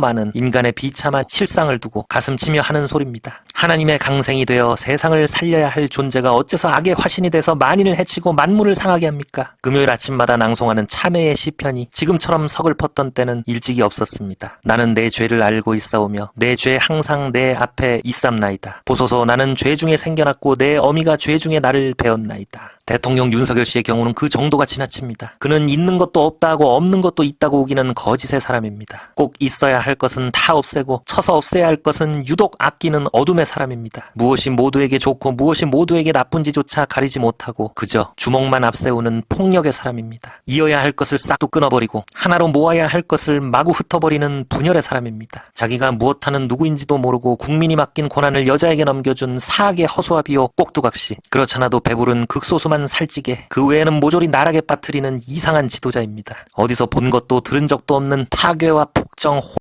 많은 인간의 비참한 실상을 두고 가슴치며 하는 소리입니다. 하나님의 강생이 되어 세상을 살려야 할 존재가 어째서 악의 화신이 돼서 만인을 해치고 만물을 상하게 합니까? 금요일 아침마다 낭송하는 참회의 시편이 지금처럼 서글펐던 때는 일찍이 없었습니다. 나는 내 죄를 알고 있사오며 내 죄 항상 내 앞에 있삼나이다. 보소서 나는 죄 중에 생겨났고 내 어미가 죄 중에 나를 배웠나이다. 대통령 윤석열 씨의 경우는 그 정도가 지나칩니다. 그는 있는 것도 없다고 없는 것도 있다고 우기는 거짓의 사람입니다. 꼭 있어야 할 것은 다 없애고 쳐서 없애야 할 것은 유독 아끼는 어둠의 사람입니다. 무엇이 모두에게 좋고 무엇이 모두에게 나쁜지조차 가리지 못하고 그저 주먹만 앞세우는 폭력의 사람입니다. 이어야 할 것을 싹둑 끊어버리고 하나로 모아야 할 것을 마구 흩어버리는 분열의 사람입니다. 자기가 무엇하는 누구인지도 모르고 국민이 맡긴 고난을 여자에게 넘겨준 사악의 허수아비요 꼭두각시 그렇잖아도 배부른 극소수만 살찌게 그 외에는 모조리 나락에 빠뜨리는 이상한 지도자입니다. 어디서 본 것도 들은 적도 없는 파괴와 폭정